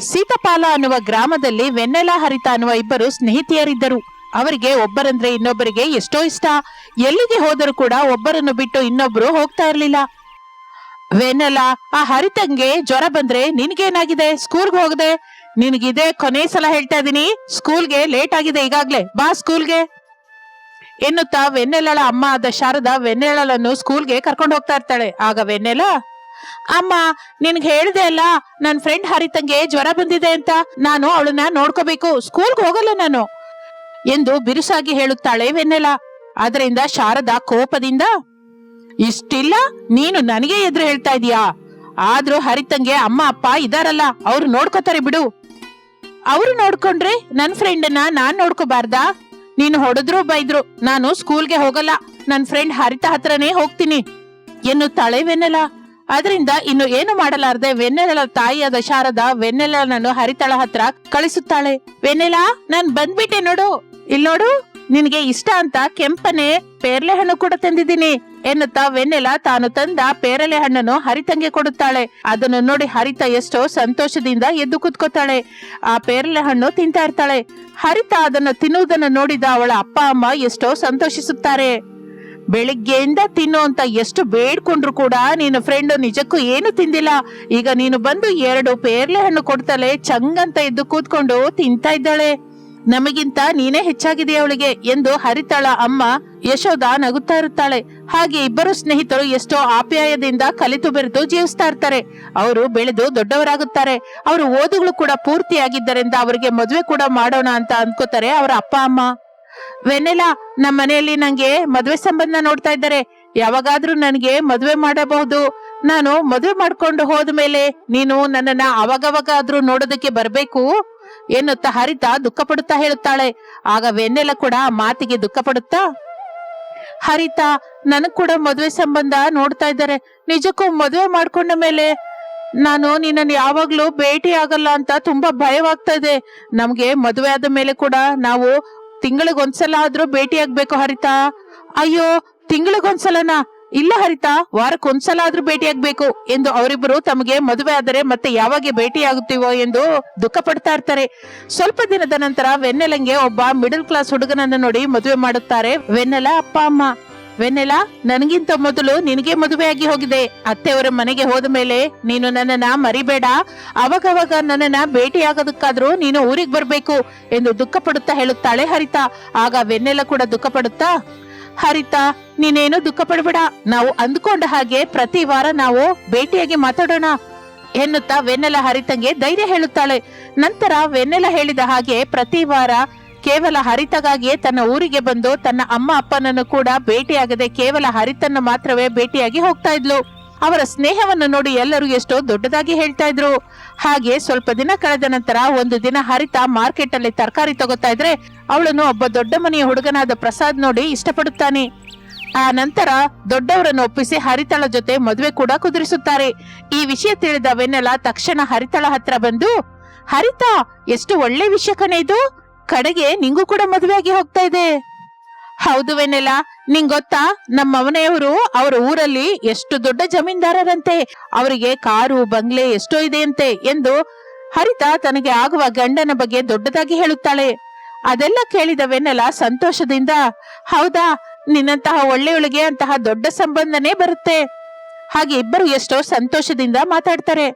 ಸೀತಪಾಲ ಅನ್ನುವ ಗ್ರಾಮದಲ್ಲಿ ವೆನ್ನೆಲಾ ಹರಿತ ಅನ್ನುವ ಇಬ್ಬರು ಸ್ನೇಹಿತೆಯರಿದ್ದರು. ಅವರಿಗೆ ಒಬ್ಬರಂದ್ರೆ ಇನ್ನೊಬ್ಬರಿಗೆ ಎಷ್ಟೋ ಇಷ್ಟ. ಎಲ್ಲಿಗೆ ಹೋದರೂ ಕೂಡ ಒಬ್ಬರನ್ನು ಬಿಟ್ಟು ಇನ್ನೊಬ್ರು ಹೋಗ್ತಾ ಇರ್ಲಿಲ್ಲ. ವೆನ್ನೆಲ, ಆ ಹರಿತಂಗೆ ಜ್ವರ ಬಂದ್ರೆ ನಿನ್ಗೇನಾಗಿದೆ? ಸ್ಕೂಲ್ಗೆ ಹೋಗದೆ? ನಿನಗಿದೆ ಕೊನೆ ಸಲ ಹೇಳ್ತಾ ಇದೀನಿ. ಸ್ಕೂಲ್ಗೆ ಲೇಟ್ ಆಗಿದೆ ಈಗಾಗ್ಲೇ. ಬಾ ಸ್ಕೂಲ್ಗೆ. ಎನ್ನುತ್ತಾ ವೆನ್ನೆಲಳ ಅಮ್ಮ ಆದ ಶಾರದಾ ವೆನ್ನೆಲಳನ್ನು ಸ್ಕೂಲ್ಗೆ ಕರ್ಕೊಂಡು ಹೋಗ್ತಾ ಇರ್ತಾಳೆ. ಆಗ ವೆನ್ನೆಲ ಅಮ್ಮ, ನಿನ್ಗೆ ಹೇಳ್ದೆ ಅಲ್ಲ, ನನ್ ಫ್ರೆಂಡ್ ಹರಿತಂಗೆ ಜ್ವರ ಬಂದಿದೆ ಅಂತ. ನಾನು ಅವಳನ್ನ ನೋಡ್ಕೋಬೇಕು. ಸ್ಕೂಲ್ಗೆ ಹೋಗಲ್ಲ ನಾನು. ಎಂದು ಬಿರುಸಾಗಿ ಹೇಳುತ್ತಾಳೆ ವೆನ್ನೆಲ. ಅದರಿಂದ ಶಾರದಾ ಕೋಪದಿಂದ, ಇಷ್ಟಿಲ್ಲ, ನೀನು ನನಗೆ ಎದುರು ಹೇಳ್ತಾ ಇದೀಯಾ? ಆದ್ರೂ ಹರಿತಂಗೆ ಅಮ್ಮ, ಅಪ್ಪ ಇದಾರಲ್ಲ, ಅವ್ರು ನೋಡ್ಕೋತಾರೆ ಬಿಡು. ಅವ್ರು ನೋಡ್ಕೊಂಡ್ರೆ ನನ್ ಫ್ರೆಂಡನ್ನ ನಾನ್ ನೋಡ್ಕೋಬಾರ್ದಾ? ನೀನು ಹೊಡೆದ್ರು ಬೈದ್ರು, ನಾನು ಸ್ಕೂಲ್ಗೆ ಹೋಗಲ್ಲ. ನನ್ ಫ್ರೆಂಡ್ ಹರಿತ ಹತ್ರನೇ ಹೋಗ್ತೀನಿ. ಎನ್ನುತ್ತಾಳೆ ವೆನ್ನೆಲ. ಅದರಿಂದ ಇನ್ನು ಏನು ಮಾಡಲಾರದೆ ವೆನ್ನೆಲಳ ತಾಯಿಯ ದಶಾರದ ವೆನ್ನೆಲನನ್ನು ಹರಿತಳ ಹತ್ರ ಕಳಿಸುತ್ತಾಳೆ. ವೆನ್ನೆಲ, ನಾನ್ ಬಂದ್ಬಿಟ್ಟೆ ನೋಡು. ಇಲ್ ನೋಡು, ನಿನ್ಗೆ ಇಷ್ಟ ಅಂತ ಕೆಂಪನೆ ಪೇರ್ಲೆ ಹಣ್ಣು ಕೂಡ ತಂದಿದ್ದೀನಿ ಎನ್ನುತ್ತಾ ವೆನ್ನೆಲ ತಾನು ತಂದ ಪೇರಲೆ ಹಣ್ಣನ್ನು ಹರಿತಂಗೆ ಕೊಡುತ್ತಾಳೆ. ಅದನ್ನು ನೋಡಿ ಹರಿತ ಎಷ್ಟೋ ಸಂತೋಷದಿಂದ ಎದ್ದು ಕುತ್ಕೋತಾಳೆ. ಆ ಪೇರಲೆ ಹಣ್ಣು ತಿಂತಾ ಇರ್ತಾಳೆ. ಹರಿತ ಅದನ್ನು ತಿನ್ನುವುದನ್ನು ನೋಡಿದ ಅವಳ ಅಪ್ಪ, ಅಮ್ಮ ಎಷ್ಟೋ ಸಂತೋಷಿಸುತ್ತಾರೆ. ಬೆಳಿಗ್ಗೆಯಿಂದ ತಿನ್ನು ಅಂತ ಎಷ್ಟು ಬೇಡ್ಕೊಂಡ್ರು ಕೂಡ ನೀನು ಫ್ರೆಂಡ್ ನಿಜಕ್ಕೂ ಏನು ತಿಂದಿಲ್ಲ. ಈಗ ನೀನು ಬಂದು ಎರಡು ಪೇರ್ಲೆ ಹಣ್ಣು ಕೊಡ್ತಾಳೆ ಚಂಗಂತ ಎದ್ದು ಕೂತ್ಕೊಂಡು ತಿಂತಾ ಇದ್ದಾಳೆ. ನಮಗಿಂತ ನೀನೇ ಹೆಚ್ಚಾಗಿದೆ ಅವಳಿಗೆ ಎಂದು ಹರಿತಾಳ ಅಮ್ಮ ಯಶೋಧ ನಗುತ್ತಾ ಇರುತ್ತಾಳೆ. ಹಾಗೆ ಇಬ್ಬರು ಸ್ನೇಹಿತರು ಎಷ್ಟೋ ಆಪ್ಯಾಯದಿಂದ ಕಲಿತು ಬೆರೆತು ಜೀವಿಸ್ತಾ ಇರ್ತಾರೆ. ಅವರು ಬೆಳೆದು ದೊಡ್ಡವರಾಗುತ್ತಾರೆ. ಅವರು ಓದುಗಳು ಕೂಡ ಪೂರ್ತಿಯಾಗಿದ್ದರಿಂದ ಅವರಿಗೆ ಮದುವೆ ಕೂಡ ಮಾಡೋಣ ಅಂತ ಅನ್ಕೋತಾರೆ ಅವರ ಅಪ್ಪ ಅಮ್ಮ. ವೆನೆಲಾ ನಮ್ಮ ಮನೆಯಲ್ಲಿ ನಂಗೆ ಮದುವೆ ಸಂಬಂಧ ನೋಡ್ತಾ ಇದ್ದಾರೆ. ಯಾವಾಗಾದ್ರೂ ನನಗೆ ಮದುವೆ ಮಾಡಬಹುದು. ನಾನು ಮದುವೆ ಮಾಡ್ಕೊಂಡು ಹೋದ್ಮೇಲೆ ನೀನು ನನ್ನನ್ನ ಅವಾಗವಾಗಾದ್ರೂ ನೋಡೋದಕ್ಕೆ ಬರ್ಬೇಕು? ಎನ್ನುತ್ತಾ ಹರಿತ ದುಃಖ ಪಡುತ್ತಾ ಹೇಳುತ್ತಾಳೆ. ಆಗ ವೆನ್ನೆಲ ಕೂಡ ಮಾತಿಗೆ ದುಃಖ ಪಡುತ್ತಾ? ಹರಿತ, ನನಗ್ ಕೂಡ ಮದುವೆ ಸಂಬಂಧ ನೋಡ್ತಾ ಇದ್ದಾರೆ. ನಿಜಕ್ಕೂ ಮದುವೆ ಮಾಡ್ಕೊಂಡ ಮೇಲೆ ನಾನು ನಿನ್ನನ್ನು ಯಾವಾಗ್ಲೂ ಭೇಟಿ ಆಗಲ್ಲ ಅಂತ ತುಂಬಾ ಭಯವಾಗ್ತಾ ಇದೆ. ನಮ್ಗೆ ಮದುವೆ ಆದ ಮೇಲೆ ಕೂಡ ನಾವು ತಿಂಗಳಿಗೊಂದ್ಸಲ ಆದ್ರೂ ಭೇಟಿ ಆಗ್ಬೇಕು ಹರಿತಾ? ಅಯ್ಯೋ, ತಿಂಗಳಿಗೊಂದ್ಸಲನ? ಇಲ್ಲ ಹರಿತಾ, ವಾರಕ್ಕೊಂದ್ಸಲ ಆದ್ರೂ ಭೇಟಿ ಆಗ್ಬೇಕು ಎಂದು ಅವರಿಬ್ಬರು ತಮಗೆ ಮದುವೆ ಆದರೆ ಮತ್ತೆ ಯಾವಾಗ ಭೇಟಿ ಆಗುತ್ತೀವೋ ಎಂದು ದುಃಖ ಪಡ್ತಾ ಇರ್ತಾರೆ. ಸ್ವಲ್ಪ ದಿನದ ನಂತರ ವೆನ್ನೆಲಂಗೆ ಒಬ್ಬ ಮಿಡಲ್ ಕ್ಲಾಸ್ ಹುಡುಗನನ್ನು ನೋಡಿ ಮದುವೆ ಮಾಡುತ್ತಾರೆ ವೆನ್ನೆಲ ಅಪ್ಪ, ಅಮ್ಮ. ವೆನ್ನೆಲ, ನನಗಿಂತ ಮೊದಲು ನಿನಗೆ ಮದುವೆಯಾಗಿ ಹೋಗಿದೆ. ಅತ್ತೆಯವರ ಮನೆಗೆ ಹೋದ ಮೇಲೆ ನೀನು ನನ್ನನ್ನ ಮರಿಬೇಡ. ಅವಾಗವಾಗ ನನ್ನನ್ನ ಭೇಟಿಯಾಗೋದಕ್ಕಾದ್ರೂ ನೀನು ಊರಿಗೆ ಬರ್ಬೇಕು ಎಂದು ದುಃಖ ಪಡುತ್ತಾ ಹೇಳುತ್ತಾಳೆ ಹರಿತ. ಆಗ ವೆನ್ನೆಲ ಕೂಡ ದುಃಖ ಪಡುತ್ತಾ ಹರಿತ, ನೀನೇನು ದುಃಖ ಪಡಬೇಡ ನಾವು ಅಂದ್ಕೊಂಡ ಹಾಗೆ ಪ್ರತಿ ವಾರ ನಾವು ಭೇಟಿಯಾಗಿ ಮಾತಾಡೋಣ ಎನ್ನುತ್ತಾ ವೆನ್ನೆಲ ಹರಿತಂಗೆ ಧೈರ್ಯ ಹೇಳುತ್ತಾಳೆ. ನಂತರ ವೆನ್ನೆಲ ಹೇಳಿದ ಹಾಗೆ ಪ್ರತಿ ವಾರ ಕೇವಲ ಹರಿತಗಾಗಿಯೇ ತನ್ನ ಊರಿಗೆ ಬಂದು ತನ್ನ ಅಮ್ಮ ಅಪ್ಪನನ್ನು ಕೂಡ ಭೇಟಿಯಾಗದೆ ಕೇವಲ ಹರಿತನ್ನು ಮಾತ್ರವೇ ಭೇಟಿಯಾಗಿ ಹೋಗ್ತಾ ಇದ್ಲು. ಅವರ ಸ್ನೇಹವನ್ನು ನೋಡಿ ಎಲ್ಲರೂ ಎಷ್ಟೋ ದೊಡ್ಡದಾಗಿ ಹೇಳ್ತಾ ಇದ್ರು. ಹಾಗೆ ಸ್ವಲ್ಪ ದಿನ ಕಳೆದ ನಂತರ ಒಂದು ದಿನ ಹರಿತ ಮಾರ್ಕೆಟ್ ಅಲ್ಲಿ ತರಕಾರಿ ತಗೋತಾ ಇದ್ರೆ ಅವಳನ್ನು ಒಬ್ಬ ದೊಡ್ಡ ಮನೆಯ ಹುಡುಗನಾದ ಪ್ರಸಾದ್ ನೋಡಿ ಇಷ್ಟಪಡುತ್ತಾನೆ. ಆ ನಂತರ ದೊಡ್ಡವರನ್ನು ಒಪ್ಪಿಸಿ ಹರಿತಳ ಜೊತೆ ಮದುವೆ ಕೂಡ ಕುದುರಿಸುತ್ತಾರೆ. ಈ ವಿಷಯ ತಿಳಿದ ವೆನ್ನೆಲ ತಕ್ಷಣ ಹರಿತಳ ಹತ್ರ ಬಂದು, ಹರಿತ, ಎಷ್ಟು ಒಳ್ಳೆ ವಿಷಯ ಕಣೆ ಇದು. ಕಡೆಗೆ ನಿಂಗೂ ಕೂಡ ಮದುವೆಯಾಗಿ ಹೋಗ್ತಾ ಇದೆ. ಹೌದು ವೆನೆಲ ನಿಂಗ್ ಗೊತ್ತಾ? ನಮ್ಮ ಮನೆಯವರು ಅವರ ಊರಲ್ಲಿ ಎಷ್ಟು ದೊಡ್ಡ ಜಮೀನ್ದಾರರಂತೆ. ಅವರಿಗೆ ಕಾರು, ಬಂಗ್ಲೆ ಎಷ್ಟೋ ಇದೆಯಂತೆ ಎಂದು ಹರಿತ ತನಗೆ ಆಗುವ ಗಂಡನ ಬಗ್ಗೆ ದೊಡ್ಡದಾಗಿ ಹೇಳುತ್ತಾಳೆ. ಅದೆಲ್ಲ ಕೇಳಿದ ವೆನ್ನೆಲ ಸಂತೋಷದಿಂದ, ಹೌದಾ, ನಿನ್ನಂತಹ ಒಳ್ಳೆಯೊಳಗೆ ಅಂತಹ ದೊಡ್ಡ ಸಂಬಂಧನೇ ಬರುತ್ತೆ. ಹಾಗೆ ಇಬ್ಬರು ಎಷ್ಟೋ ಸಂತೋಷದಿಂದ ಮಾತಾಡ್ತಾರೆ.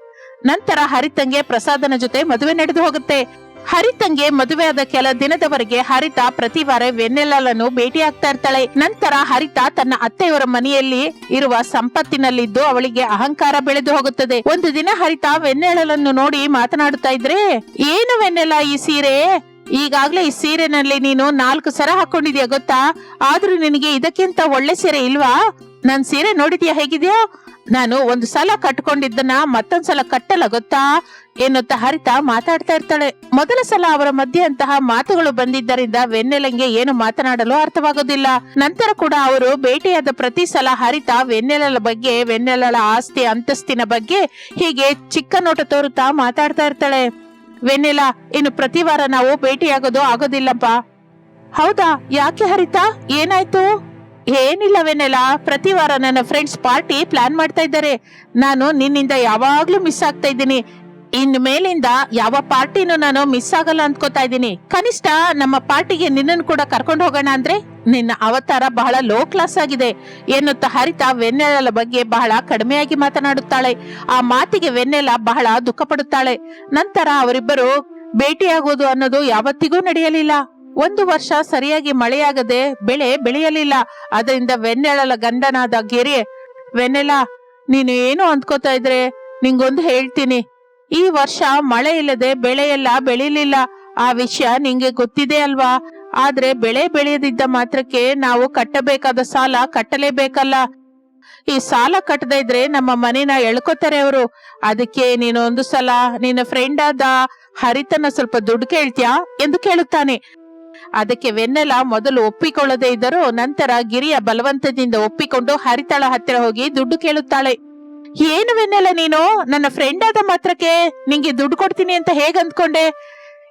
ನಂತರ ಹರಿತಂಗೆ ಪ್ರಸಾದನ ಜೊತೆ ಮದುವೆ ನಡೆದು ಹೋಗುತ್ತೆ. ಹರಿತಂಗೆ ಮದುವೆಯಾದ ಕೆಲ ದಿನದವರೆಗೆ ಹರಿತ ಪ್ರತಿ ವಾರ ವೆನ್ನೆಲನ್ನು ಭೇಟಿ ಆಗ್ತಾ ಇರ್ತಾಳೆ. ನಂತರ ಹರಿತ ತನ್ನ ಅತ್ತೆಯವರ ಮನೆಯಲ್ಲಿ ಇರುವ ಸಂಪತ್ತಿನಲ್ಲಿದ್ದು ಅವಳಿಗೆ ಅಹಂಕಾರ ಬೆಳೆದು ಹೋಗುತ್ತದೆ. ಒಂದು ದಿನ ಹರಿತ ವೆನ್ನೆಳಲನ್ನು ನೋಡಿ ಮಾತನಾಡುತ್ತಾ ಇದ್ರೆ, ಏನು ವೆನ್ನೆಲ ಈ ಸೀರೆ? ಈಗಾಗ್ಲೇ ಈ ಸೀರೆನಲ್ಲಿ ನೀನು ನಾಲ್ಕು ಸರ ಹಾಕೊಂಡಿದ್ಯಾ ಗೊತ್ತಾ? ಆದ್ರೂ ನಿನಗೆ ಇದಕ್ಕಿಂತ ಒಳ್ಳೆ ಸೀರೆ ಇಲ್ವಾ? ನನ್ ಸೀರೆ ನೋಡಿದ್ಯಾ ಹೇಗಿದ್ಯಾ? ನಾನು ಒಂದು ಸಲ ಕಟ್ಕೊಂಡಿದ್ದನ್ನ ಮತ್ತೊಂದ್ಸಲ ಕಟ್ಟಲ್ಲ ಗೊತ್ತಾ ಎನ್ನುತ್ತ ಹರಿತ ಮಾತಾಡ್ತಾ ಇರ್ತಾಳೆ. ಮೊದಲ ಸಲ ಅವರ ಮಧ್ಯೆ ಅಂತಹ ಮಾತುಗಳು ಬಂದಿದ್ದರಿಂದ ವೆನ್ನೆಲಂಗೆ ಏನು ಮಾತನಾಡಲು ಅರ್ಥವಾಗೋದಿಲ್ಲ. ನಂತರ ಕೂಡ ಅವರು ಭೇಟಿಯಾದ ಪ್ರತಿ ಸಲ ಹರಿತ ವೆನ್ನೆಲಳ ಬಗ್ಗೆ ವೆನ್ನೆಲಳ ಆಸ್ತಿ ಅಂತಸ್ತಿನ ಬಗ್ಗೆ ಹೀಗೆ ಚಿಕ್ಕ ನೋಟ ತೋರುತ್ತಾ ಮಾತಾಡ್ತಾ ಇರ್ತಾಳೆ. ವೆನ್ನೆಲ, ಇನ್ನು ಪ್ರತಿ ವಾರ ನಾವು ಭೇಟಿಯಾಗೋದು ಆಗೋದಿಲ್ಲಪ್ಪ. ಹೌದಾ? ಯಾಕೆ ಹರಿತಾ? ಏನಾಯ್ತು? ಏನಿಲ್ಲ ವೆನೆಲ ಪ್ರತಿ ವಾರ ನನ್ನ ಫ್ರೆಂಡ್ಸ್ ಪಾರ್ಟಿ ಪ್ಲಾನ್ ಮಾಡ್ತಾ ಇದ್ದಾರೆ. ನಾನು ನಿನ್ನಿಂದ ಯಾವಾಗ್ಲೂ ಮಿಸ್ ಆಗ್ತಾ ಇದ್ದೀನಿ. ಇನ್ ಮೇಲಿಂದ ಯಾವ ಪಾರ್ಟಿನೂ ನಾನು ಮಿಸ್ ಆಗಲ್ಲ ಅನ್ಕೋತಾ ಇದ್ದೀನಿ. ಕನಿಷ್ಠ ನಮ್ಮ ಪಾರ್ಟಿಗೆ ನಿನ್ನನ್ನು ಕೂಡ ಕರ್ಕೊಂಡು ಹೋಗೋಣ ಅಂದ್ರೆ ನಿನ್ನ ಅವತಾರ ಬಹಳ ಲೋ ಕ್ಲಾಸ್ ಆಗಿದೆ ಎನ್ನುತ್ತಾ ಹರಿತಾ ವೆನ್ನೆಲ ಬಗ್ಗೆ ಬಹಳ ಕಡಿಮೆಯಾಗಿ ಮಾತನಾಡುತ್ತಾಳೆ. ಆ ಮಾತಿಗೆ ವೆನ್ನೆಲ ಬಹಳ ದುಃಖ ಪಡುತ್ತಾಳೆ ನಂತರ ಅವರಿಬ್ಬರು ಭೇಟಿಯಾಗೋದು ಅನ್ನೋದು ಯಾವತ್ತಿಗೂ ನಡೆಯಲಿಲ್ಲ. ಒಂದು ವರ್ಷ ಸರಿಯಾಗಿ ಮಳೆಯಾಗದೆ ಬೆಳೆ ಬೆಳೆಯಲಿಲ್ಲ. ಅದರಿಂದ ವೆನ್ನೆಳಲ ಗಂಡನಾದ ಗೆರೆ, ವೆನ್ನೆಲ, ನೀನು ಏನು ಅಂದ್ಕೋತಾ ಇದ್ರೆ? ನಿಂಗೊಂದು ಹೇಳ್ತೀನಿ. ಈ ವರ್ಷ ಮಳೆ ಇಲ್ಲದೆ ಬೆಳೆ ಎಲ್ಲ ಬೆಳಿಲಿಲ್ಲ. ಆ ವಿಷಯ ನಿಂಗೆ ಗೊತ್ತಿದೆ ಅಲ್ವಾ? ಆದ್ರೆ ಬೆಳೆ ಬೆಳೆಯದಿದ್ದ ಮಾತ್ರಕ್ಕೆ ನಾವು ಕಟ್ಟಬೇಕಾದ ಸಾಲ ಕಟ್ಟಲೇಬೇಕಲ್ಲ. ಈ ಸಾಲ ಕಟ್ಟದೇ ಇದ್ರೆ ನಮ್ಮ ಮನೇನ ಎಳ್ಕೊತಾರೆ ಅವರು. ಅದಕ್ಕೆ ನೀನು ಒಂದು ಸಲ ನಿನ್ನ ಫ್ರೆಂಡ್ ಆದ ಹರಿತನ ಸ್ವಲ್ಪ ದುಡ್ಡು ಕೇಳ್ತ್ಯಾ? ಎಂದು ಕೇಳುತ್ತಾನೆ. ಅದಕ್ಕೆ ವೆನ್ನೆಲ ಮೊದಲು ಒಪ್ಪಿಕೊಳ್ಳದೇ ಇದ್ದರೂ ನಂತರ ಗಿರಿಯ ಬಲವಂತದಿಂದ ಒಪ್ಪಿಕೊಂಡು ಹರಿತಾಳ ಹತ್ತಿರ ಹೋಗಿ ದುಡ್ಡು ಕೇಳುತ್ತಾಳೆ. ಏನು ವೆನ್ನೆಲ ನೀನು? ನನ್ನ ಫ್ರೆಂಡ್ ಆದ ಮಾತ್ರಕ್ಕೆ ನಿಂಗೆ ದುಡ್ಡು ಕೊಡ್ತೀನಿ ಅಂತ ಹೇಗ್ ಅಂದ್ಕೊಂಡೆ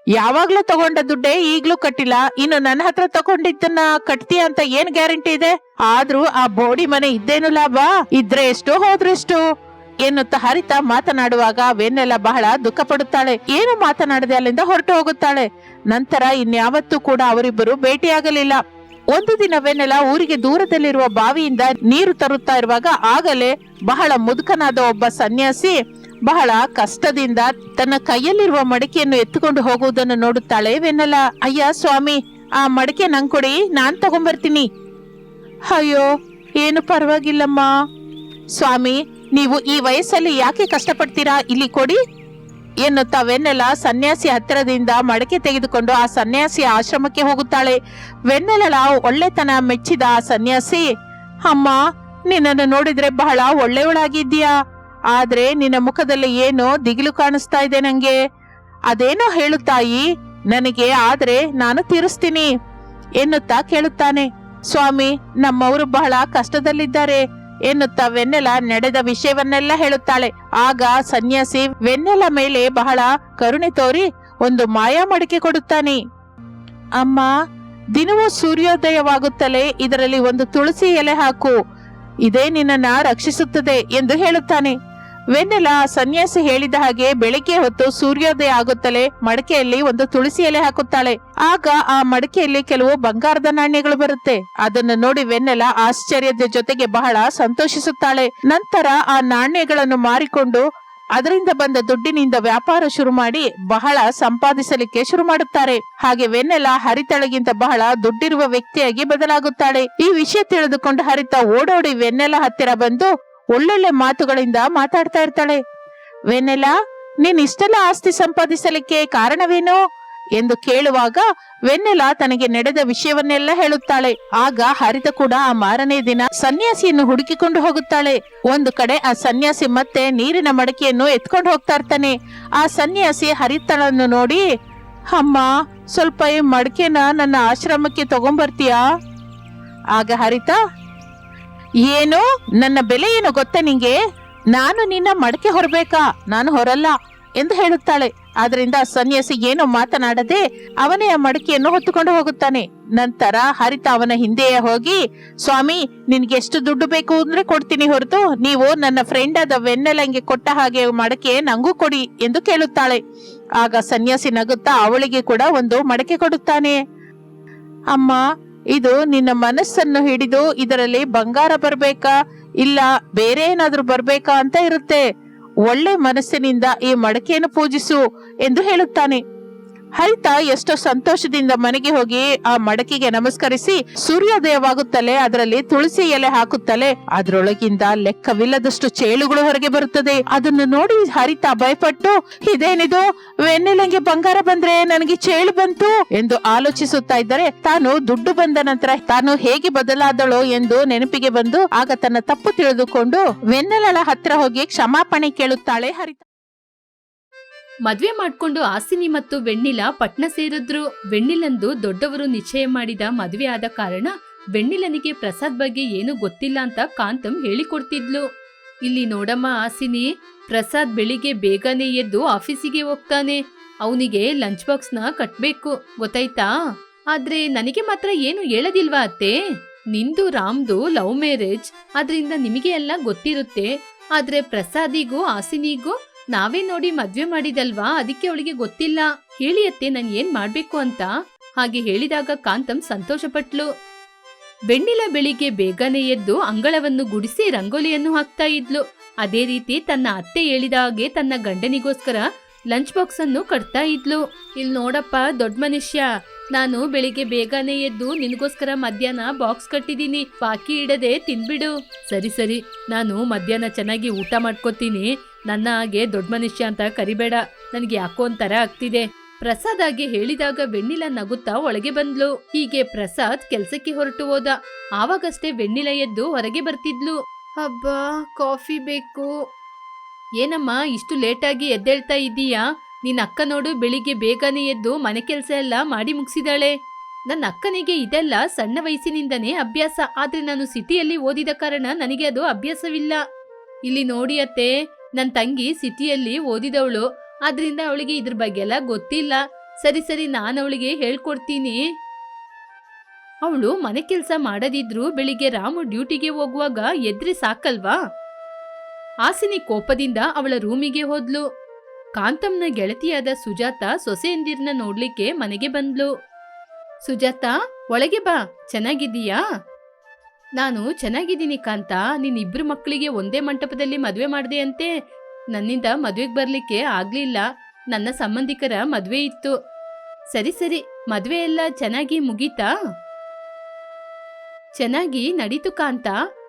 ಯಾವಾಗ್ಲೂ ತಗೊಂಡ ದುಡ್ಡೇ ಈಗ್ಲೂ ಕಟ್ಟಿಲ್ಲ. ಇನ್ನು ನನ್ನ ಹತ್ರ ತಗೊಂಡಿದ್ದನ್ನ ಕಟ್ತೀಯ ಅಂತ ಏನ್ ಗ್ಯಾರಂಟಿ ಇದೆ? ಆದ್ರೂ ಆ ಬೋಡಿ ಮನೆ ಇದ್ದೇನು ಲಾಭ? ಇದ್ರೆ ಎಷ್ಟು ಹೋದ್ರೆ ಎಷ್ಟು ಎನ್ನುತ್ತಾ ಹರಿತ ಮಾತನಾಡುವಾಗ ವೆನ್ನೆಲ್ಲ ಬಹಳ ದುಃಖ ಪಡುತ್ತಾಳೆ. ಏನು ಮಾತನಾಡದೆ ಅಲ್ಲಿಂದ ಹೊರಟು ಹೋಗುತ್ತಾಳೆ? ನಂತರ ಇನ್ಯಾವತ್ತೂ ಕೂಡ ಅವರಿಬ್ಬರು ಭೇಟಿಯಾಗಲಿಲ್ಲ. ಒಂದು ದಿನ ವೆನ್ನೆಲ ಊರಿಗೆ ದೂರದಲ್ಲಿರುವ ಬಾವಿಯಿಂದ ನೀರು ತರುತ್ತಾ ಇರುವಾಗ ಆಗಲೇ ಬಹಳ ಮುದುಕನಾದ ಒಬ್ಬ ಸನ್ಯಾಸಿ ಬಹಳ ಕಷ್ಟದಿಂದ ತನ್ನ ಕೈಯಲ್ಲಿರುವ ಮಡಿಕೆಯನ್ನು ಎತ್ತುಕೊಂಡು ಹೋಗುವುದನ್ನು ನೋಡುತ್ತಾಳೆ ವೆನ್ನೆಲ ಅಯ್ಯ ಸ್ವಾಮಿ, ಆ ಮಡಿಕೆ ನಂಗ್ ಕೊಡಿ ನಾನ್ ತಗೊಂಬರ್ತೀನಿ. ಅಯ್ಯೋ, ಏನು ಪರವಾಗಿಲ್ಲಮ್ಮ. ಸ್ವಾಮಿ ನೀವು ಈ ವಯಸ್ಸಲ್ಲಿ ಯಾಕೆ ಕಷ್ಟಪಡ್ತೀರಾ? ಇಲ್ಲಿ ಕೊಡಿ ಎನ್ನುತ್ತಾ ವೆನ್ನೆಲ ಸನ್ಯಾಸಿ ಹತ್ತಿರದಿಂದ ಮಡಕೆ ತೆಗೆದುಕೊಂಡು ಆ ಸನ್ಯಾಸಿಯ ಆಶ್ರಮಕ್ಕೆ ಹೋಗುತ್ತಾಳೆ. ವೆನ್ನೆಲಳ ಒಳ್ಳೆತನ ಮೆಚ್ಚಿದ ಆ ಸನ್ಯಾಸಿ, ಅಮ್ಮ, ನಿನ್ನನ್ನು ನೋಡಿದ್ರೆ ಬಹಳ ಒಳ್ಳೆಯವಳಾಗಿದ್ದೀಯಾ? ಆದ್ರೆ ನಿನ್ನ ಮುಖದಲ್ಲಿ ಏನೋ ದಿಗಿಲು ಕಾಣಿಸ್ತಾ ಇದೆ ನಂಗೆ. ಅದೇನೋ ಹೇಳುತ್ತಾಯಿ ನನಗೆ ಆದ್ರೆ ನಾನು ತೀರಿಸ್ತೀನಿ ಎನ್ನುತ್ತಾ ಕೇಳುತ್ತಾನೆ. ಸ್ವಾಮಿ, ನಮ್ಮವರು ಬಹಳ ಕಷ್ಟದಲ್ಲಿದ್ದಾರೆ. ಎನ್ನುತ್ತಾ ವೆನ್ನೆಲ ನಡೆದ ವಿಷಯವನ್ನೆಲ್ಲ ಹೇಳುತ್ತಾಳೆ. ಆಗ ಸನ್ಯಾಸಿ ವೆನ್ನೆಲ ಮೇಲೆ ಬಹಳ ಕರುಣೆ ತೋರಿ ಒಂದು ಮಾಯಾ ಮಡಿಕೆ ಕೊಡುತ್ತಾನೆ. ಅಮ್ಮ, ದಿನವೂ ಸೂರ್ಯೋದಯವಾಗುತ್ತಲೇ ಇದರಲ್ಲಿ ಒಂದು ತುಳಸಿ ಎಲೆ ಹಾಕು. ಇದೇ ನಿನ್ನನ್ನ ರಕ್ಷಿಸುತ್ತದೆ ಎಂದು ಹೇಳುತ್ತಾನೆ. ವೆನ್ನೆಲ ಸನ್ಯಾಸಿ ಹೇಳಿದ ಹಾಗೆ ಬೆಳಿಗ್ಗೆ ಹೊತ್ತು ಸೂರ್ಯೋದಯ ಆಗುತ್ತಲೇ ಮಡಕೆಯಲ್ಲಿ ಒಂದು ತುಳಸಿ ಎಲೆ ಹಾಕುತ್ತಾಳೆ. ಆಗ ಆ ಮಡಕೆಯಲ್ಲಿ ಕೆಲವು ಬಂಗಾರದ ನಾಣ್ಯಗಳು ಬರುತ್ತೆ. ಅದನ್ನು ನೋಡಿ ವೆನ್ನೆಲ ಆಶ್ಚರ್ಯದ ಜೊತೆಗೆ ಬಹಳ ಸಂತೋಷಿಸುತ್ತಾಳೆ. ನಂತರ ಆ ನಾಣ್ಯಗಳನ್ನು ಮಾರಿಕೊಂಡು ಅದರಿಂದ ಬಂದ ದುಡ್ಡಿನಿಂದ ವ್ಯಾಪಾರ ಶುರು ಮಾಡಿ ಬಹಳ ಸಂಪಾದಿಸಲಿಕ್ಕೆ ಶುರು ಮಾಡುತ್ತಾರೆ. ಹಾಗೆ ವೆನ್ನೆಲ ಹರಿತಳಗಿಂತ ಬಹಳ ದುಡ್ಡಿರುವ ವ್ಯಕ್ತಿಯಾಗಿ ಬದಲಾಗುತ್ತಾಳೆ. ಈ ವಿಷಯ ತಿಳಿದುಕೊಂಡು ಹರಿತ ಓಡೋಡಿ ವೆನ್ನೆಲ ಹತ್ತಿರ ಬಂದು ಒಳ್ಳೊಳ್ಳೆ ಮಾತುಗಳಿಂದ ಮಾತಾಡ್ತಾ ಇರ್ತಾಳೆ. ವೆನೆಲ ನೀನ್ ಇಷ್ಟೆಲ್ಲ ಆಸ್ತಿ ಸಂಪಾದಿಸಲಿಕ್ಕೆ ಕಾರಣವೇನು? ಎಂದು ಕೇಳುವಾಗ ವೆನ್ನೆಲ ತನಗೆ ನಡೆದ ವಿಷಯವನ್ನೆಲ್ಲ ಹೇಳುತ್ತಾಳೆ. ಆಗ ಹರಿತ ಕೂಡ ಆ ಮಾರನೇ ದಿನ ಸನ್ಯಾಸಿಯನ್ನು ಹುಡುಕಿಕೊಂಡು ಹೋಗುತ್ತಾಳೆ. ಒಂದು ಕಡೆ ಆ ಸನ್ಯಾಸಿ ಮತ್ತೆ ನೀರಿನ ಮಡಕೆಯನ್ನು ಎತ್ಕೊಂಡು ಹೋಗ್ತಾ ಇರ್ತಾನೆ. ಆ ಸನ್ಯಾಸಿ ಹರಿತಳನ್ನು ನೋಡಿ, ಅಮ್ಮ, ಸ್ವಲ್ಪ ಈ ಮಡಕೆನ ನನ್ನ ಆಶ್ರಮಕ್ಕೆ ತಗೊಂಬರ್ತೀಯಾ? ಆಗ ಹರಿತ ಏನು? ನನ್ನ ಬೆಲೆ ಏನು ಗೊತ್ತಾ ನಿಂಗೆ? ನಾನು ನಿನ್ನ ಮಡಕೆ ಹೊರಬೇಕಾ? ನಾನು ಹೊರಲ್ಲ ಎಂದು ಹೇಳುತ್ತಾಳೆ. ಆದ್ರಿಂದ ಸನ್ಯಾಸಿ ಏನು ಮಾತನಾಡದೆ ಅವನೇ ಆ ಮಡಕೆಯನ್ನು ಹೊತ್ತುಕೊಂಡು ಹೋಗುತ್ತಾನೆ. ನಂತರ ಹರಿತ ಅವನ ಹಿಂದೆಯೇ ಹೋಗಿ, ಸ್ವಾಮಿ, ನಿನ್ಗೆ ಎಷ್ಟು ದುಡ್ಡು ಬೇಕು ಅಂದ್ರೆ ಕೊಡ್ತೀನಿ ಹೊರತು ನೀವು ನನ್ನ ಫ್ರೆಂಡ್ ಆದ ವೆನ್ನೆಲಂಗೆ ಕೊಟ್ಟ ಹಾಗೆ ಮಡಕೆ ನಂಗೂ ಕೊಡಿ ಎಂದು ಕೇಳುತ್ತಾಳೆ. ಆಗ ಸನ್ಯಾಸಿ ನಗುತ್ತಾ ಅವಳಿಗೆ ಕೂಡ ಒಂದು ಮಡಕೆ ಕೊಡುತ್ತಾನೆ. ಅಮ್ಮ ಇದು ನಿನ್ನ ಮನಸ್ಸನ್ನು ಹಿಡಿದು ಇದರಲ್ಲಿ ಬಂಗಾರ ಬರ್ಬೇಕಾ? ಇಲ್ಲ, ಬೇರೆ ಏನಾದ್ರೂ ಬರ್ಬೇಕಾ ಅಂತ ಇರುತ್ತೆ. ಒಳ್ಳೆ ಮನಸ್ಸಿನಿಂದ ಈ ಮಡಕೆಯನ್ನು ಪೂಜಿಸು ಎಂದು ಹೇಳುತ್ತಾನೆ. ಹರಿತ ಎಷ್ಟೋ ಸಂತೋಷದಿಂದ ಮನೆಗೆ ಹೋಗಿ ಆ ಮಡಕಿಗೆ ನಮಸ್ಕರಿಸಿ ಸೂರ್ಯೋದಯವಾಗುತ್ತಲೇ ಅದರಲ್ಲಿ ತುಳಸಿ ಎಲೆ ಹಾಕುತ್ತಲೇ ಅದರೊಳಗಿಂದ ಲೆಕ್ಕವಿಲ್ಲದಷ್ಟು ಚೇಳುಗಳು ಹೊರಗೆ ಬರುತ್ತದೆ. ಅದನ್ನು ನೋಡಿ ಹರಿತ ಭಯಪಟ್ಟು, ಇದೇನಿದು? ವೆನ್ನೆಲಂಗೆ ಬಂಗಾರ ಬಂದ್ರೆ ನನಗೆ ಚೇಳು ಬಂತು? ಎಂದು ಆಲೋಚಿಸುತ್ತಾ ಇದ್ದರೆ ತಾನು ದುಡ್ಡು ಬಂದ ನಂತರ ತಾನು ಹೇಗೆ ಬದಲಾದಳು ಎಂದು ನೆನಪಿಗೆ ಬಂದು ಆಗ ತನ್ನ ತಪ್ಪು ತಿಳಿದುಕೊಂಡು ವೆನ್ನೆಲಳ ಹತ್ರ ಹೋಗಿ ಕ್ಷಮಾಪಣೆ ಕೇಳುತ್ತಾಳೆ ಹರಿತ. ಮದ್ವೆ ಮಾಡ್ಕೊಂಡು ಆಸಿನಿ ಮತ್ತು ವೆಣ್ಣಿಲ ಪಟ್ನ ಸೇರಿದ್ರು. ವೆಣ್ಣಿಲಂದು ದೊಡ್ಡವರು ನಿಶ್ಚಯ ಮಾಡಿದ ಮದ್ವೆ ಆದ ಕಾರಣ ವೆಣ್ಣಿಲನಿಗೆ ಪ್ರಸಾದ್ ಬಗ್ಗೆ ಏನು ಗೊತ್ತಿಲ್ಲ ಅಂತ ಕಾಂತಂ ಹೇಳಿಕೊಡ್ತಿದ್ಲು. ಇಲ್ಲಿ ನೋಡಮ್ಮ ಆಸಿನಿ ಪ್ರಸಾದ್ ಬೆಳಿಗ್ಗೆ ಬೇಗನೆ ಎದ್ದು ಆಫೀಸಿಗೆ ಹೋಗ್ತಾನೆ. ಅವನಿಗೆ ಲಂಚ್ ಬಾಕ್ಸ್ನ ಕಟ್ಬೇಕು, ಗೊತ್ತಾಯ್ತಾ? ಆದ್ರೆ ನನಗೆ ಮಾತ್ರ ಏನು ಹೇಳದಿಲ್ವಾ ಅತ್ತೆ? ನಿಂದು, ರಾಮ್ದು ಲವ್ ಮ್ಯಾರೇಜ್. ಅದರಿಂದ ನಿಮಗೆ ಎಲ್ಲ ಗೊತ್ತಿರುತ್ತೆ. ಆದ್ರೆ ಪ್ರಸಾದಿಗೂ ಆಸಿನಿಗೂ ನಾವೇ ನೋಡಿ ಮದ್ವೆ ಮಾಡಿದಲ್ವಾ? ಅದಕ್ಕೆ ಅವಳಿಗೆ ಗೊತ್ತಿಲ್ಲ. ಹೇಳಿ ಅತ್ತೆ, ನಾನು ಏನ್ ಮಾಡ್ಬೇಕು ಅಂತ? ಹಾಗೆ ಹೇಳಿದಾಗ ಕಾಂತಂ ಸಂತೋಷಪಟ್ಲು. ಬೆಣ್ಣಿಲ ಬೆಳಿಗ್ಗೆ ಬೇಗನೆ ಎದ್ದು ಅಂಗಳವನ್ನು ಗುಡಿಸಿ ರಂಗೋಲಿಯನ್ನು ಹಾಕ್ತಾ ಇದ್ಲು. ಅದೇ ರೀತಿ ತನ್ನ ಅತ್ತೆ ಹೇಳಿದ ಹಾಗೆ ತನ್ನ ಗಂಡನಿಗೋಸ್ಕರ ಲಂಚ್ ಬಾಕ್ಸ್ ಅನ್ನು ಕಟ್ತಾ ಇದ್ಲು. ಇಲ್ಲಿ ನೋಡಪ್ಪ, ದೊಡ್ಡ ಮನುಷ್ಯ. ನಾನು ಬೆಳಿಗ್ಗೆ ಬೇಗನೆ ಎದ್ದು ನಿನಗೋಸ್ಕರ ಮಧ್ಯಾಹ್ನ ಬಾಕ್ಸ್ ಕಟ್ಟಿದೀನಿ. ಬಾಕಿ ಇಡದೆ ತಿನ್ಬಿಡು. ಸರಿ ಸರಿ. ನಾನು ಮಧ್ಯಾಹ್ನ ಚೆನ್ನಾಗಿ ಊಟ ಮಾಡ್ಕೋತೀನಿ. ನನ್ನ ಹಾಗೆ ದೊಡ್ಡ ಮನುಷ್ಯ ಅಂತ ಕರಿಬೇಡ. ನನಗೆ ಯಾಕೋ ಒಂಥರ ಆಗ್ತಿದೆ. ಪ್ರಸಾದ್ ಆಗಿ ಹೇಳಿದಾಗ ವೆಣ್ಣಿಲ ನಗುತ್ತಾ ಒಳಗೆ ಬಂದ್ಲು. ಹೀಗೆ ಪ್ರಸಾದ್ ಕೆಲ್ಸಕ್ಕೆ ಹೊರಟು ಹೋದ. ಆವಾಗಷ್ಟೇ ವೆಣ್ಣಿಲ ಎದ್ದು ಹೊರಗೆ ಬರ್ತಿದ್ಲು. ಹಬ್ಬಾ ಕಾಫಿ ಬೇಕು. ಏನಮ್ಮ, ಇಷ್ಟು ಲೇಟಾಗಿ ಎದ್ದೇಳ್ತಾ ಇದ್ದೀಯಾ ನಿನ್ನ ಅಕ್ಕ ನೋಡು, ಬೆಳಿಗ್ಗೆ ಬೇಗನೆ ಎದ್ದು ಮನೆ ಕೆಲಸ ಎಲ್ಲ ಮಾಡಿ ಮುಗಿಸಿದಾಳೆ. ನನ್ನ ಅಕ್ಕನಿಗೆ ಇದೆಲ್ಲ ಸಣ್ಣ ವಯಸ್ಸಿನಿಂದನೇ ಅಭ್ಯಾಸ. ಆದ್ರೆ ನಾನು ಸಿಟಿಯಲ್ಲಿ ಓದಿದ ಕಾರಣ ನನಗೆ ಅದು ಅಭ್ಯಾಸವಿಲ್ಲ. ಇಲ್ಲಿ ನೋಡಿ ಅತ್ತೆ ನನ್ನ ತಂಗಿ ಸಿಟಿಯಲ್ಲಿ ಓದಿದವಳು. ಆದ್ರಿಂದ ಅವಳಿಗೆ ಇದ್ರ ಬಗ್ಗೆ ಎಲ್ಲ ಗೊತ್ತಿಲ್ಲ. ಸರಿ ಸರಿ, ನಾನು ಅವಳಿಗೆ ಹೇಳ್ಕೊಡ್ತೀನಿ. ಅವಳು ಮನೆ ಕೆಲಸ ಮಾಡದಿದ್ರು ಬೆಳಿಗ್ಗೆ ರಾಮು ಡ್ಯೂಟಿಗೆ ಹೋಗುವಾಗ ಎದ್ರೆ ಸಾಕಲ್ವಾ? ಆಸಿನಿ ಕೋಪದಿಂದ ಅವಳ ರೂಮಿಗೆ ಹೋದ್ಲು. ಕಾಂತಮ್ನ ಗೆಳತಿಯಾದ ಸುಜಾತ ಸೊಸೆಯಂದಿರ್ನ ನೋಡ್ಲಿಕ್ಕೆ ಮನೆಗೆ ಬಂದ್ಲು. ಸುಜಾತ, ಒಳಗೆ ಬಾ. ಚೆನ್ನಾಗಿದ್ದೀಯಾ? ನಾನು ಚೆನ್ನಾಗಿದ್ದೀನಿ ಕಾಂತ. ನಿನ್ ಇಬ್ರು ಮಕ್ಕಳಿಗೆ ಒಂದೇ ಮಂಟಪದಲ್ಲಿ ಮದುವೆ ಮಾಡಿದೆ ಅಂತೆ. ನನ್ನಿಂದ ಮದುವೆಗೆ ಬರಲಿಕ್ಕೆ ಆಗ್ಲಿಲ್ಲ. ನನ್ನ ಸಂಬಂಧಿಕರ ಮದುವೆ ಇತ್ತು. ಸರಿ ಸರಿ. ಮದುವೆ ಎಲ್ಲ ಚೆನ್ನಾಗಿ ಮುಗೀತಾ? ಚೆನ್ನಾಗಿ ನಡೀತು ಕಾಂತ.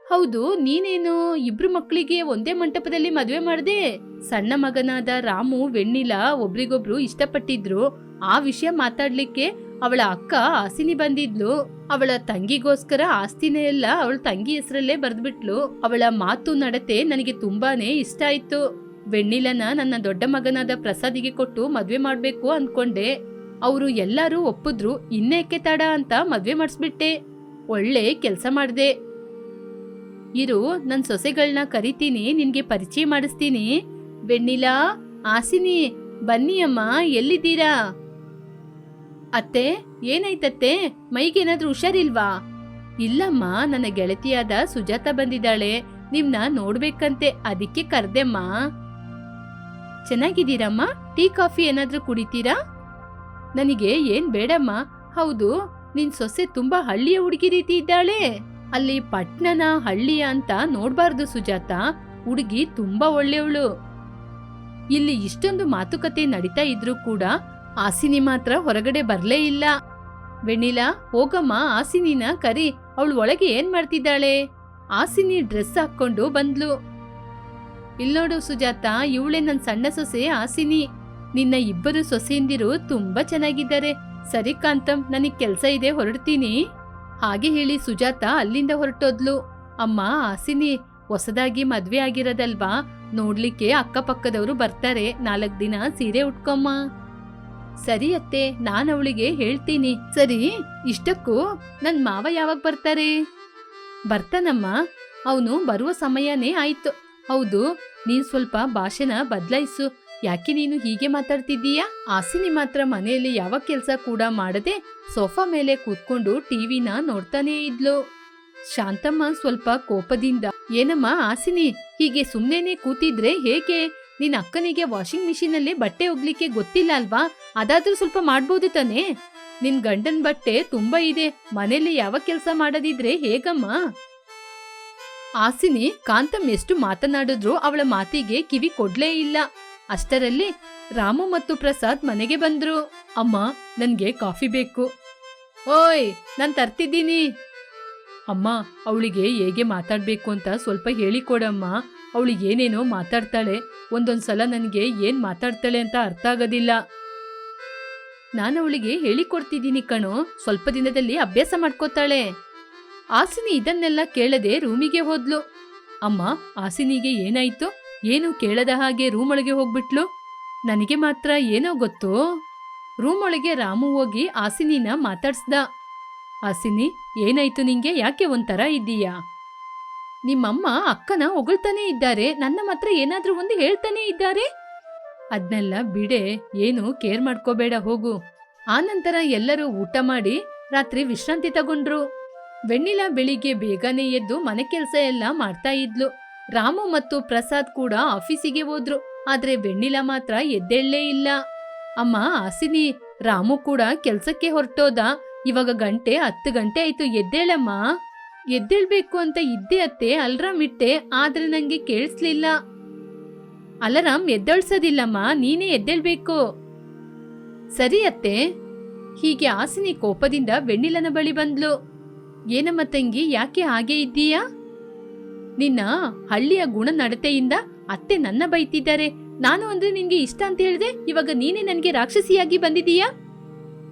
ಹೌದು, ನೀನೇನು ಇಬ್ರು ಮಕ್ಕಳಿಗೆ ಒಂದೇ ಮಂಟಪದಲ್ಲಿ ಮದುವೆ ಮಾಡಿದೆ? ಸಣ್ಣ ಮಗನಾದ ರಾಮು, ವೆಣ್ಣಿಲ ಒಬ್ರಿಗೊಬ್ರು ಇಷ್ಟಪಟ್ಟಿದ್ರು. ಆ ವಿಷಯ ಮಾತಾಡ್ಲಿಕ್ಕೆ ಅವಳ ಅಕ್ಕ ಆಸಿನಿ ಬಂದಿದ್ಲು. ಅವಳ ತಂಗಿಗೋಸ್ಕರ ಆಸ್ತಿನೇ ಎಲ್ಲ ಅವಳ ತಂಗಿ ಹೆಸರಲ್ಲೇ ಬರೆದ್ಬಿಟ್ಲು. ಅವಳ ಮಾತು ನಡತೆ ನನಗೆ ತುಂಬಾನೇ ಇಷ್ಟ ಆಯ್ತು. ವೆಣ್ಣಿಲನ ನನ್ನ ದೊಡ್ಡ ಮಗನಾದ ಪ್ರಸಾದಿಗೆ ಕೊಟ್ಟು ಮದ್ವೆ ಮಾಡ್ಬೇಕು ಅನ್ಕೊಂಡೆ. ಅವರು ಎಲ್ಲರೂ ಒಪ್ಪಿದ್ರು, ಇನ್ನೇಕೆ ತಡ ಅಂತ ಮದ್ವೆ ಮಾಡಿಸ್ಬಿಟ್ಟೆ. ಒಳ್ಳೆ ಕೆಲಸ ಮಾಡಿದೆ. ಇರು ನನ್ನ ಸೊಸೆಗಳನ್ನ ಕರಿತೀನಿ, ನಿನ್ಗೆ ಪರಿಚಯ ಮಾಡಿಸ್ತೀನಿ. ವೆಣ್ಣಿಲಾ, ಆಸಿನಿ ಬನ್ನಿ ಅಮ್ಮ ಎಲ್ಲಿದ್ದೀರಾ? ಅತ್ತೆ ಏನಾಯ್ತತ್ತೆ ಮೈಗೇನಾದ್ರೂ ಹುಷಾರಿಲ್ವಾ? ಇಲ್ಲಮ್ಮ, ನನ್ನ ಗೆಳತಿಯಾದ ಸುಜಾತ ಬಂದಿದ್ದಾಳೆ. ನಿಮ್ನ ನೋಡ್ಬೇಕಂತೆ, ಅದಕ್ಕೆ ಕರ್ದೆಮ್ಮ. ಚೆನ್ನಾಗಿದ್ದೀರಮ್ಮ? ಟೀ, ಕಾಫಿ ಏನಾದ್ರೂ ಕುಡಿತೀರಾ? ನನಗೆ ಏನ್ ಬೇಡಮ್ಮ. ಹೌದು, ನಿನ್ ಸೊಸೆ ತುಂಬಾ ಹಳ್ಳಿಯ ಹುಡುಗಿ ರೀತಿ ಇದ್ದಾಳೆ. ಅಲ್ಲಿ ಪಟ್ನನ, ಹಳ್ಳಿಯ ಅಂತ ನೋಡ್ಬಾರ್ದು ಸುಜಾತ. ಹುಡುಗಿ ತುಂಬಾ ಒಳ್ಳೆಯವಳು. ಇಲ್ಲಿ ಇಷ್ಟೊಂದು ಮಾತುಕತೆ ನಡೀತಾ ಇದ್ರೂ ಕೂಡ ಆಸಿನಿ ಮಾತ್ರ ಹೊರಗಡೆ ಬರಲೇ ಇಲ್ಲ. ವೆನಿಲಾ, ಹೋಗಮ್ಮ ಆಸಿನಿನ ಕರಿ. ಅವಳು ಒಳಗೆ ಏನ್ ಮಾಡ್ತಿದ್ದಾಳೆ? ಆಸಿನಿ ಡ್ರೆಸ್ ಹಾಕೊಂಡು ಬಂದ್ಲು. ಇಲ್ನೋಡು ಸುಜಾತ, ಇವಳೆ ನನ್ ಸಣ್ಣ ಸೊಸೆ ಆಸಿನಿ ನಿನ್ನ ಇಬ್ಬರು ಸೊಸೆಯಂದಿರು ತುಂಬಾ ಚೆನ್ನಾಗಿದ್ದಾರೆ. ಸರಿ ಕಾಂತಂ ನನಗ್ ಕೆಲ್ಸ ಇದೆ, ಹೊರಡ್ತೀನಿ. ಹಾಗೆ ಹೇಳಿ ಸುಜಾತ ಅಲ್ಲಿಂದ ಹೊರಟೋದ್ಲು. ಅಮ್ಮ ಆಸಿನಿ ಹೊಸದಾಗಿ ಮದ್ವೆ ಆಗಿರೋದಲ್ವಾ? ನೋಡ್ಲಿಕ್ಕೆ ಅಕ್ಕಪಕ್ಕದವರು ಬರ್ತಾರೆ. ನಾಲ್ಕ್ ದಿನ ಸೀರೆ ಉಟ್ಕೊಮ್ಮ. ಸರಿ ಅತ್ತೆ, ನಾನ್ ಅವಳಿಗೆ ಹೇಳ್ತೀನಿ. ಸರಿ, ಇಷ್ಟಕ್ಕೂ ನನ್ ಮಾವ ಯಾವಾಗ ಬರ್ತಾರೆ? ಬರ್ತಾನಮ್ಮ. ಅವನು ಬರುವ ಸಮಯನೇ ಆಯ್ತು. ಹೌದು, ನೀನ್ ಸ್ವಲ್ಪ ಭಾಷೆನ ಬದಲಾಯಿಸು. ಯಾಕೆ ನೀನು ಹೀಗೆ ಮಾತಾಡ್ತಿದ್ದೀಯಾ? ಆಸಿನಿ ಮಾತ್ರ ಮನೆಯಲ್ಲಿ ಯಾವ ಕೆಲ್ಸ ಕೂಡ ಮಾಡದೆ ಸೋಫಾ ಮೇಲೆ ಕೂತ್ಕೊಂಡು ಟಿವಿನ ನೋಡ್ತಾನೇ ಇದ್ಲು. ಶಾಂತಮ್ಮ ಸ್ವಲ್ಪ ಕೋಪದಿಂದ, ಏನಮ್ಮ ಆಸಿನಿ ಹೀಗೆ ಸುಮ್ಮನೆ ಕೂತಿದ್ರೆ ಹೇಗೆ? ನಿನ್ ಅಕ್ಕನಿಗೆ ವಾಷಿಂಗ್ ಮಿಷಿನ್ ಅಲ್ಲಿ ಬಟ್ಟೆ ಒಗ್ಲಿಕ್ಕೆ ಗೊತ್ತಿಲ್ಲ ಅಲ್ವಾ? ಅದಾದ್ರೂ ಸ್ವಲ್ಪ ಮಾಡ್ಬೋದು ತಾನೇ? ನಿನ್ ಗಂಡನ್ ಬಟ್ಟೆ ತುಂಬಾ ಇದೆ. ಮನೇಲಿ ಯಾವ ಕೆಲಸ ಮಾಡದಿದ್ರೆ ಹೇಗಮ್ಮ? ಆಸಿನಿ, ಕಾಂತಮ್ ಎಷ್ಟು ಮಾತನಾಡಿದ್ರು ಅವಳ ಮಾತಿಗೆ ಕಿವಿ ಕೊಡ್ಲೇ ಇಲ್ಲ. ಅಷ್ಟರಲ್ಲಿ ರಾಮು ಮತ್ತು ಪ್ರಸಾದ್ ಮನೆಗೆ ಬಂದ್ರು. ಅಮ್ಮ, ನನ್ಗೆ ಕಾಫಿ ಬೇಕು. ಓಯ್, ನಾನ್ ತರ್ತಿದ್ದೀನಿ. ಅಮ್ಮ, ಅವಳಿಗೆ ಹೇಗೆ ಮಾತಾಡ್ಬೇಕು ಅಂತ ಸ್ವಲ್ಪ ಹೇಳಿಕೊಡಮ್ಮ. ಅವಳು ಏನೇನೋ ಮಾತಾಡ್ತಾಳೆ, ಒಂದೊಂದ್ಸಲ ನನಗೆ ಏನ್ ಮಾತಾಡ್ತಾಳೆ ಅಂತ ಅರ್ಥ ಆಗೋದಿಲ್ಲ. ನಾನು ಅವಳಿಗೆ ಹೇಳಿಕೊಡ್ತಿದ್ದೀನಿ ಕಣೋ, ಸ್ವಲ್ಪ ದಿನದಲ್ಲಿ ಅಭ್ಯಾಸ ಮಾಡ್ಕೋತಾಳೆ. ಆಸಿನಿ ಇದನ್ನೆಲ್ಲ ಕೇಳದೆ ರೂಮಿಗೆ ಹೋದ್ಲು. ಅಮ್ಮ ಆಸಿನಿಗೆ ಏನಾಯ್ತು? ಏನು ಕೇಳದ ಹಾಗೆ ರೂಮ್ ಒಳಗೆ ಹೋಗ್ಬಿಟ್ಲು? ನನಗೆ ಮಾತ್ರ ಏನೋ ಗೊತ್ತು. ರೂಮ್ ಒಳಗೆ ರಾಮು ಹೋಗಿ ಆಸಿನಿನ ಮಾತಾಡ್ಸ್ದ. ಆಸಿನಿ ಏನಾಯ್ತು ನಿಂಗೆ? ಯಾಕೆ ಒಂಥರ ಇದ್ದೀಯಾ? ನಿಮ್ಮಮ್ಮ ಅಕ್ಕನ ಹೊಗಳ್ತಾನೆ ಇದ್ದಾರೆ. ನನ್ನ ಮಾತ್ರ ಏನಾದ್ರೂ ಒಂದು ಹೇಳ್ತಾನೆ ಇದ್ದಾರೆ? ಅದ್ನೆಲ್ಲ ಬಿಡೆ, ಏನು ಕೇರ್ ಮಾಡ್ಕೋಬೇಡ, ಹೋಗು. ಆನಂತರ ಎಲ್ಲರೂ ಊಟ ಮಾಡಿ ರಾತ್ರಿ ವಿಶ್ರಾಂತಿ ತಗೊಂಡ್ರು. ವೆಣ್ಣಿಲ ಬೆಳಿಗ್ಗೆ ಬೇಗನೆ ಎದ್ದು ಮನೆ ಕೆಲಸ ಎಲ್ಲ ಮಾಡ್ತಾ ಇದ್ಲು. ರಾಮು ಮತ್ತು ಪ್ರಸಾದ್ ಕೂಡ ಆಫೀಸಿಗೆ ಹೋದ್ರು. ಆದ್ರೆ ವೆಣ್ಣಿಲ ಮಾತ್ರ ಎದ್ದೇಳಲೇ ಇಲ್ಲ. ಅಮ್ಮ ಆಸಿನಿ ರಾಮು ಕೂಡ ಕೆಲ್ಸಕ್ಕೆ ಹೊರಟೋದ. ಇವಾಗ ಗಂಟೆ ಹತ್ತು ಗಂಟೆ ಆಯ್ತು. ಎದ್ದೇಳಮ್ಮ. ಎದ್ದೇಳ್ಬೇಕು ಅಂತ ಇದ್ದೆ ಅತ್ತೆ ಅಲ್ರಾಮ್ ಇಟ್ಟೆ, ಆದ್ರೆ ನಂಗೆ ಕೇಳಿಸ್ಲಿಲ್ಲ. ಅಲರಾಮ್ ಎದ್ದೇಳ್ಸೋದಿಲ್ಲಮ್ಮ, ನೀನೇ ಎದ್ದೇಳ್ಬೇಕು. ಸರಿ ಅತ್ತೆ. ಹೀಗೆ ಹಾಸಿನಿ ಕೋಪದಿಂದ ಬೆಣ್ಣಿಲನ ಬಳಿ ಬಂದ್ಲು. ಏನಮ್ಮ ತಂಗಿ, ಯಾಕೆ ಹಾಗೆ ಇದ್ದೀಯಾ? ನಿನ್ನ ಹಳ್ಳಿಯ ಗುಣ ನಡತೆಯಿಂದ ಅತ್ತೆ ನನ್ನ ಬೈತಿದ್ದಾರೆ. ನಾನು ಅಂದ್ರೆ ನಿನ್ಗೆ ಇಷ್ಟ ಅಂತ ಹೇಳಿದೆ, ಇವಾಗ ನೀನೇ ನನಗೆ ರಾಕ್ಷಸಿಯಾಗಿ ಬಂದಿದೀಯಾ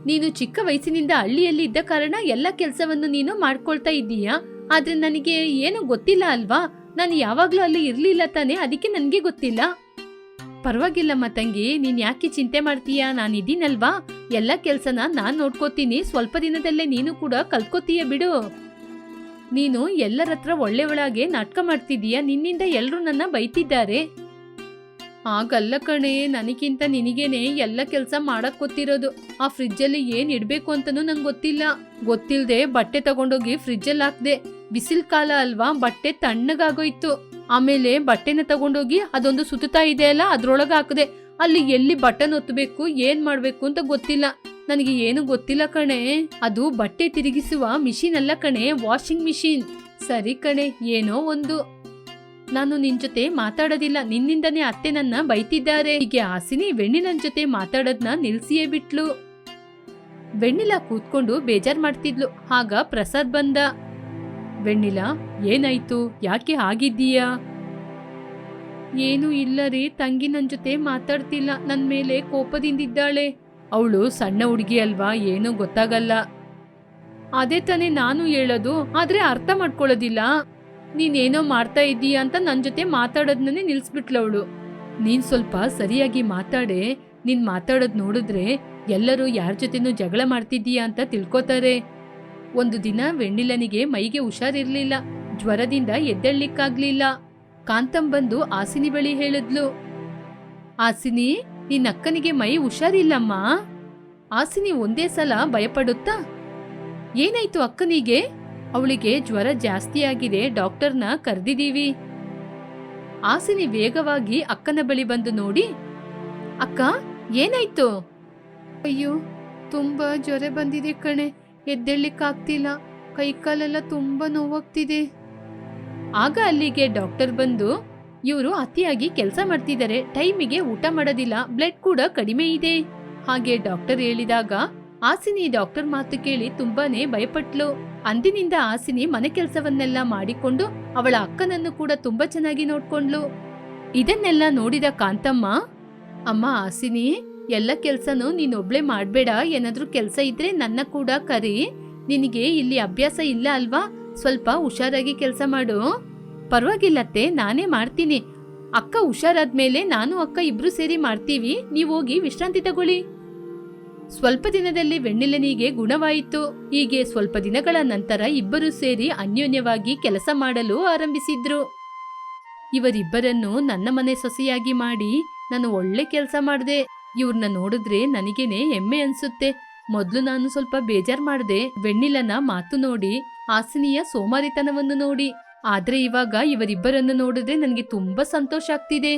ನೀನು ಚಿಕ್ಕ ವಯಸ್ಸಿನಿಂದ ಹಳ್ಳಿಯಲ್ಲಿ ಇದ್ದ ಕಾರಣ ಎಲ್ಲ ಕೆಲಸವನ್ನು ನೀನು ಮಾಡ್ಕೊಳ್ತಾ ಇದ್ದೀಯಾ? ಆದ್ರೆ ನನಗೆ ಏನು ಗೊತ್ತಿಲ್ಲ ಅಲ್ವಾ? ನಾನು ಯಾವಾಗ್ಲೂ ಅಲ್ಲಿ ಇರ್ಲಿಲ್ಲ ತಾನೆ, ಅದಕ್ಕೆ ನನಗೆ ಗೊತ್ತಿಲ್ಲ. ಪರವಾಗಿಲ್ಲಮ್ಮ ತಂಗಿ, ನೀನ್ ಯಾಕೆ ಚಿಂತೆ ಮಾಡ್ತೀಯಾ? ನಾನು ಇದೀನಲ್ವಾ ಎಲ್ಲ ಕೆಲ್ಸನ ನಾನ್ ನೋಡ್ಕೋತೀನಿ, ಸ್ವಲ್ಪ ದಿನದಲ್ಲೇ ನೀನು ಕೂಡ ಕಲ್ತ್ಕೋತೀಯ ಬಿಡು. ನೀನು ಎಲ್ಲರ ಹತ್ರ ಒಳ್ಳೆಯವಳಾಗೆ ನಾಟಕ ಮಾಡ್ತಿದೀಯ ನಿನ್ನಿಂದ ಎಲ್ಲರೂ ನನ್ನ ಬೈತಿದ್ದಾರೆ. ಹಾಗಲ್ಲ ಕಣೆ, ನನಗಿಂತ ನಿನಗೇನೆ ಎಲ್ಲ ಕೆಲಸ ಮಾಡಕ್ ಗೊತ್ತಿರೋದು. ಆ ಫ್ರಿಜ್ಜಲ್ಲಿ ಏನ್ ಇಡ್ಬೇಕು ಅಂತನೂ ನಂಗೆ ಗೊತ್ತಿಲ್ಲ. ಗೊತ್ತಿಲ್ಲದೆ ಬಟ್ಟೆ ತಗೊಂಡೋಗಿ ಫ್ರಿಜ್ಜಲ್ಲಿ ಹಾಕ್ದೆ. ಬಿಸಿಲ್ ಕಾಲ ಅಲ್ವಾ, ಬಟ್ಟೆ ತಣ್ಣಗಾಗೋಯ್ತು. ಆಮೇಲೆ ಬಟ್ಟೆನ ತಗೊಂಡೋಗಿ ಅದೊಂದು ಸುತ್ತಾ ಇದೆ ಅಲ್ಲ, ಅದ್ರೊಳಗೆ ಹಾಕದೆ. ಅಲ್ಲಿ ಎಲ್ಲಿ ಬಟನ್ ಒತ್ತಬೇಕು ಏನ್ ಮಾಡ್ಬೇಕು ಅಂತ ಗೊತ್ತಿಲ್ಲ. ನನಗೆ ಏನು ಗೊತ್ತಿಲ್ಲ ಕಣೆ. ಅದು ಬಟ್ಟೆ ತಿರುಗಿಸುವ ಮಿಷಿನ್ ಅಲ್ಲ ಕಣೆ, ವಾಷಿಂಗ್ ಮಿಷಿನ್. ಸರಿ ಕಣೆ, ಏನೋ ಒಂದು. ನಾನು ನಿನ್ ಜೊತೆ ಮಾತಾಡೋದಿಲ್ಲ. ನಿನ್ನಿಂದನೇ ಅತ್ತೆ ನನ್ನ ಬೈತಿದ್ದಾರೆ. ಹೀಗೆ ಹಾಸಿನಿ ವೆಣ್ಣಿಲನ್ ಜೊತೆ ಮಾತಾಡೋದ್ನ ನಿಲ್ಸಿಯೇ ಬಿಟ್ಲು. ವೆಣ್ಣಿಲ ಕೂತ್ಕೊಂಡು ಬೇಜಾರ್ ಮಾಡ್ತಿದ್ಲು. ಆಗ ಪ್ರಸಾದ್ ಬಂದ. ವೆಣ್ಣಿಲ, ಏನಾಯ್ತು? ಯಾಕೆ ಆಗಿದ್ದೀಯಾ ಏನು ಇಲ್ಲ ರೀ, ತಂಗಿ ನನ್ ಜೊತೆ ಮಾತಾಡ್ತಿಲ್ಲ. ನನ್ ಮೇಲೆ ಕೋಪದಿಂದಿದ್ದಾಳೆ. ಅವಳು ಸಣ್ಣ ಹುಡುಗಿ ಅಲ್ವಾ, ಏನೂ ಗೊತ್ತಾಗಲ್ಲ. ಅದೇ ತಾನೇ ನಾನು ಹೇಳೋದು, ಆದ್ರೆ ಅರ್ಥ ಮಾಡ್ಕೊಳ್ಳೋದಿಲ್ಲ. ನೀನೇನೋ ಮಾಡ್ತಾ ಇದ್ದೀಯ ಅಂತ ನನ್ನ ಜೊತೆ ಮಾತಾಡೋದನ್ನೇ ನಿಲ್ಸ್ಬಿಟ್ಲವಳು ನೀನು ಸ್ವಲ್ಪ ಸರಿಯಾಗಿ ಮಾತಾಡೆ, ನೀನ್ ಮಾತಾಡೋದು ನೋಡಿದ್ರೆ ಎಲ್ಲರೂ ಯಾರ ಜೊತೆನೂ ಜಗಳ ಮಾಡ್ತಿದ್ದೀಯಾ ಅಂತ ತಿಳ್ಕೊತಾರೆ. ಒಂದು ದಿನ ವೆಣ್ಣಿಲನಿಗೆ ಮೈಗೆ ಹುಷಾರಿರ್ಲಿಲ್ಲ, ಜ್ವರದಿಂದ ಎದ್ದೇಳ್ಲಿಕ್ಕಾಗ್ಲಿಲ್ಲ. ಕಾಂತಂ ಬಂದು ಆಸಿನಿ ಬಳಿ ಹೇಳಿದ್ಲು, ಆಸಿನಿ ನಿನ್ನ ಅಕ್ಕನಿಗೆ ಮೈ ಹುಷಾರಿಲ್ಲಮ್ಮ. ಆಸಿನಿ ಒಂದೇ ಸಲ ಭಯಪಡುತ್ತಾ? ಏನಾಯ್ತು ಅಕ್ಕನಿಗೆ? ಅವಳಿಗೆ ಜ್ವರ ಜಾಸ್ತಿ ಆಗಿದೆ, ಡಾಕ್ಟರ್ನ ಕರೆದಿದ್ದೀವಿ. ಆಸಿನಿ ವೇಗವಾಗಿ ಅಕ್ಕನ ಬಳಿ ಬಂದು ನೋಡಿ, ಅಕ್ಕ, ಏನಾಯ್ತು? ಅಯ್ಯೋ, ತುಂಬಾ ಜ್ವರ ಬಂದಿದೆ ಕಣೆ, ಎದ್ದೇಳ್ಲಿಕ್ಕಾಗ್ತಿಲ್ಲ, ಕೈಕಾಲೆಲ್ಲ ತುಂಬಾ ನೋವಾಗ್ತಿದೆ. ಆಗ ಅಲ್ಲಿಗೆ ಡಾಕ್ಟರ್ ಬಂದು, ಇವರು ಅತಿಯಾಗಿ ಕೆಲಸ ಮಾಡ್ತಿದ್ದಾರೆ, ಟೈಮಿಗೆ ಊಟ ಮಾಡೋದಿಲ್ಲ, ಬ್ಲಡ್ ಕೂಡ ಕಡಿಮೆ ಇದೆ. ಹಾಗೆ ಡಾಕ್ಟರ್ ಹೇಳಿದಾಗ ಆಸಿನಿ ಡಾಕ್ಟರ್ ಮಾತು ಕೇಳಿ ತುಂಬಾನೇ ಭಯಪಟ್ಲು. ಅಂದಿನಿಂದ ಆಸಿನಿ ಮನೆ ಕೆಲಸವನ್ನೆಲ್ಲ ಮಾಡಿಕೊಂಡು ಅವಳ ಅಕ್ಕನನ್ನು ಕೂಡ ತುಂಬಾ ಚೆನ್ನಾಗಿ ನೋಡ್ಕೊಂಡ್ಲು. ಇದನ್ನೆಲ್ಲ ನೋಡಿದ ಕಾಂತಮ್ಮ, ಅಮ್ಮ ಆಸಿನಿ, ಎಲ್ಲ ಕೆಲ್ಸನೂ ನೀನೊಬ್ಳೆ ಮಾಡ್ಬೇಡ. ಏನಾದ್ರೂ ಕೆಲ್ಸ ಇದ್ರೆ ನನ್ನ ಕೂಡ ಕರಿ. ನಿನಗೆ ಇಲ್ಲಿ ಅಭ್ಯಾಸ ಇಲ್ಲ ಅಲ್ವಾ? ಸ್ವಲ್ಪ ಹುಷಾರಾಗಿ ಕೆಲಸ ಮಾಡು. ಪರವಾಗಿಲ್ಲತ್ತೆ, ನಾನೇ ಮಾಡ್ತೀನಿ. ಅಕ್ಕ ಹುಷಾರಾದ್ಮೇಲೆ ನಾನು ಅಕ್ಕ ಇಬ್ರು ಸೇರಿ ಮಾಡ್ತೀವಿ. ನೀವು ಹೋಗಿ ವಿಶ್ರಾಂತಿ ತಗೊಳ್ಳಿ. ಸ್ವಲ್ಪ ದಿನದಲ್ಲಿ ವೆಣ್ಣಿಲನಿಗೆ ಗುಣವಾಯಿತು. ಹೀಗೆ ಸ್ವಲ್ಪ ದಿನಗಳ ನಂತರ ಇಬ್ಬರು ಸೇರಿ ಅನ್ಯೋನ್ಯವಾಗಿ ಕೆಲಸ ಮಾಡಲು ಆರಂಭಿಸಿದ್ರು. ಇವರಿಬ್ಬರನ್ನು ನನ್ನ ಮನೆ ಸೊಸೆಯಾಗಿ ಮಾಡಿ ನಾನು ಒಳ್ಳೆ ಕೆಲಸ ಮಾಡಿದೆ. ಇವ್ರನ್ನ ನೋಡಿದ್ರೆ ನನಗೇನೆ ಹೆಮ್ಮೆ ಅನ್ಸುತ್ತೆ. ಮೊದ್ಲು ನಾನು ಸ್ವಲ್ಪ ಬೇಜಾರ್ ಮಾಡಿದೆ. ವೆಣ್ಣಿಲನ ಮಾತು ನೋಡಿ, ಹಾಸಿನಿಯ ಸೋಮಾರಿತನವನ್ನು ನೋಡಿ. ಆದ್ರೆ ಇವಾಗ ಇವರಿಬ್ಬರನ್ನು ನೋಡಿದ್ರೆ ನನಗೆ ತುಂಬಾ ಸಂತೋಷ ಆಗ್ತಿದೆ.